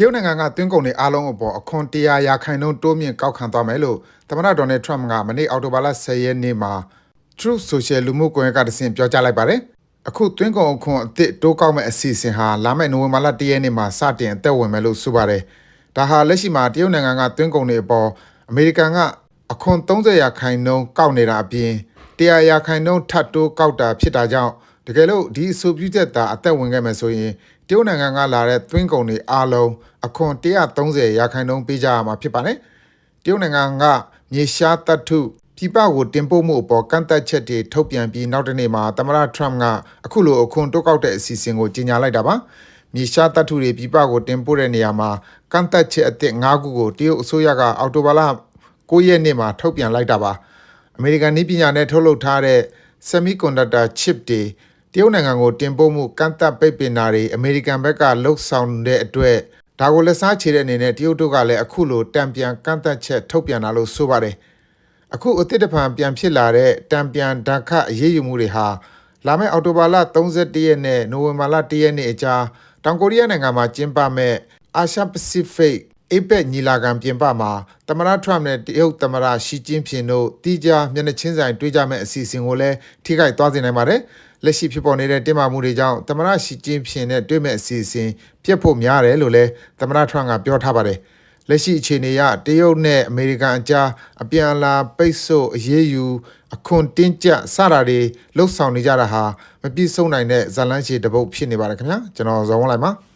တရုတ်နိုင်ငံကသွင်းကုန်တွေအားလုံးအပေါ်အခွန်100ရာခိုင်နှုန်းတိုးမြင့်ကောက်ခံသွားမယ်လို့သမ္မတဒေါ်နယ်ထရမ့်ကမနေ့အောက်တိုဘာလ10ရက်နေ့မှာ Truth Social လူမှုကွန်ရက်ကတဆင့်ပြောကြားလိုက်ပါတယ်။အခုသွင်းကုန်အခွန်အသစ်တိုးကောက်မဲ့အစီအစဉ်ဟာလာမယ့်နိုဝင်ဘာလ1ရက်နေ့မှာစတင်အသက်ဝင်မယ်လို့ဆိုပါတယ်။ဒါဟာလက်ရှိမှာတရုတ်နိုင်ငံကသွင်းကုန်တွေအပေါ်အမေရိကန်ကအခွန်30ရာခိုင်နှုန်းကောက်နေတာအပြင်100ရာခိုင်နှုန်းထပ်တိုးကောက်တာဖြစ်တာကြောင့်တကယ်လို့ဒီအဆိုပြုချက်သာအသက်ဝင်ခဲ့မယ်ဆိုရင် တရုတ်နိုင်ငံကလာတဲ့သွင်းကုန်တွေအားလုံးအခွန်130ရာခိုင်နှုန်းပေးကြရမှာဖြစ်ပါတယ်။တရုတ်နိုင်ငံကမြေရှားသတ္ထုပြည်ပကိုတင်ပို့မှုအပေါ်ကန့်သက်ချက်တွေထုတ်ပြန်ပြီးနောက်တစ်နေ့မှာသမ္မတထရမ့်ကအခုလိုအခွန်တိုးကောက်တဲ့အစီအစဉ်ကိုကြေညာလိုက်တာပါမြေရှားသတ္ထုတွေပြည်ပကိုတင်ပို့တဲ့နေရာမှာကန့်သက်ချက်အသစ်၅ခုကိုတရုတ်အစိုးရကအောက်တိုဘာလ9ရက်နေ့မှာထုတ်ပြန်လိုက်တာပါအမေရိကန်နည်းပညာနဲ့ထုတ်လုပ်ထားတဲ့ semiconductor chip တွေ တရုတ်နိုင်ငံကိုတင်ပို့မှုကန့်သက်ပိတ်ပင်တာတွေအမေရိကန်ဘက်ကလှုပ်ဆောင်တဲ့အတွက်ဒါကိုလက်စားချေတဲ့အနေနဲ့တရုတ်တို့ကလည်းအခုလိုတံပြန်ကန့်သက်ချက်ထုတ်ပြန်တာလို့ဆိုပါတယ်။အခုအသစ်တဖန်ပြန်ဖြစ်လာတဲ့တံပြန်ဓာတ်ခတ်အရေးယူမှုတွေဟာလာမယ့်အောက်တိုဘာလ31ရက်နဲ့နိုဝင်ဘာလ1ရက်နေ့အကြားတောင်ကိုရီးယားနိုင်ငံမှာကျင်းပမဲ့အာရှပစိဖိတ် APEC ညီလာခံပြင်ပမှာသမ္မတထရမ့်နဲ့တရုတ်သမ္မတရှီကျင်းဖျင်တို့တီးခြားမျက်နှာချင်းဆိုင်တွေ့ကြမဲ့အစီအစဉ်ကိုလည်းထိခိုက်သွားစေနိုင်ပါတယ်။လက်ရှိဖြစ်ပေါ်နေတဲ့တင်းမာမှုတွေကြောင့်သမ္မတရှီကျင်းဖျင်နဲ့တွေ့မဲ့အစီအစဉ်ပြတ်ဖို့များတယ်လို့လည်းသမ္မတထရမ့်ကပြောထားပါတယ်။လက်ရှိအခြေအနေအရတရုတ်နဲ့အမေရိကန်အကြားအပြန်အလှန်ပိတ်ဆို့အရေးယူအခွန်တင်းကျပ်စတာတွေလှုပ်ဆောင်နေကြတာဟာမပြည့်စုံနိုင်တဲ့ဇာတ်လမ်းရှည်တစ်ပုဒ်ဖြစ်နေပါတယ်ခင်ဗျာကျွန်တော်ဇော်ဝင်းလိုက်ပါ